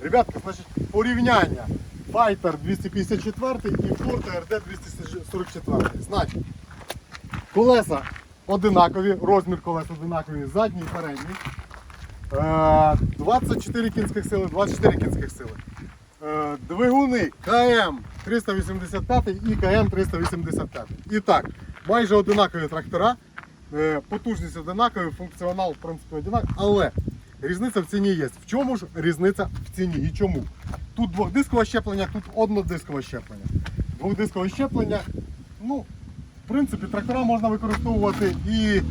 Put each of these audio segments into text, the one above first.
Ребятки, значить, порівняння Fighter 254 і Forte RD 244. Значить, колеса одинакові, розмір колес одинаковий, задній і передній. Е, 24 кінських сили, 24 кінських сили. Е, Двигуни КМ 385 і КМ 385. І так, майже одинакові трактора, е, потужність одинакова, функціонал в принципі одинаковий, але різниця в ціні є. В чому ж різниця в ціні і чому? Тут двохдискове щеплення, тут однодискове щеплення. Двохдискове щеплення, ну, в принципі, трактора можна використовувати і,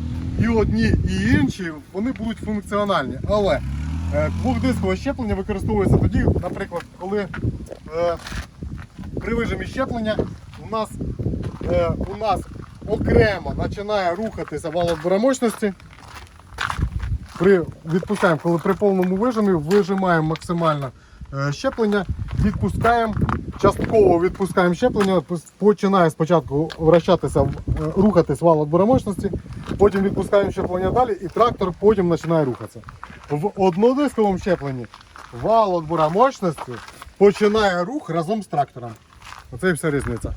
і одні, і інші, вони будуть функціональні. Але е, двохдискове щеплення використовується тоді, наприклад, коли е, при вижимі щеплення у нас, е, у нас окремо починає рухатися вал відбора мощності. При, відпускаємо, коли при повному вижимі вижимаємо максимально е, щеплення, відпускаємо, частково відпускаємо щеплення, починає спочатку вращатися, е, рухатись вал відбора мощності, потім відпускаємо щеплення далі і трактор потім починає рухатися. В однодисковому щепленні вал відбора мощності починає рух разом з трактором. Оце і вся різниця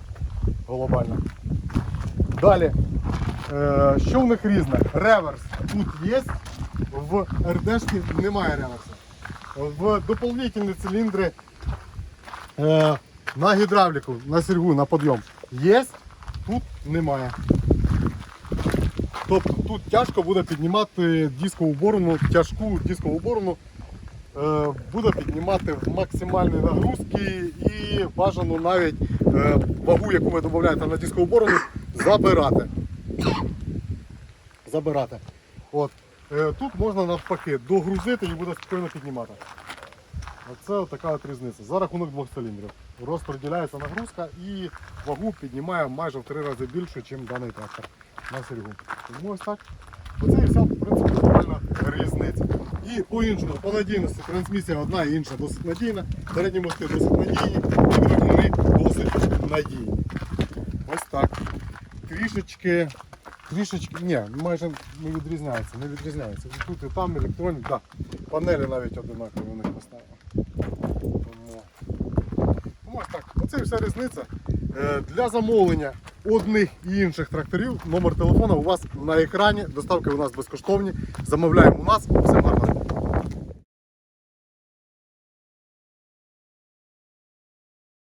глобальна. Далі, е, що в них різне? Реверс тут є, в РДшці немає реверсу. В доповнительні циліндри е, на гідравліку, на сіргу, на підйом є, тут немає. Тобто тут тяжко буде піднімати дискову борону, тяжку дискову борону е, буде піднімати в максимальні нагрузки і бажано навіть е, вагу, яку ви додаєте на дискову борону, забирати. Забирати. От. Е, Тут можна навпаки догрузити і буде спокійно піднімати. Оце така от різниця. За рахунок двох циліндрів. Розподіляється нагрузка і вагу піднімає майже в три рази більше, ніж даний трактор на сергу. Тому ось так. Оце і вся в принципі різниця. І по-іншому, по надійності трансмісія одна і інша досить надійна, передні мости досить надійні, і двигуни досить надійні. Ось так. Трішечки, трішечки, ні, майже не відрізняється, не відрізняється. І тут і там електронні. так. Панелі навіть одинакові у них поставили. Тому, тому ось так. Оце вся різниця. Е, Для замовлення одних і інших тракторів номер телефона у вас на екрані. Доставки у нас безкоштовні. Замовляємо у нас. все гарного. дня.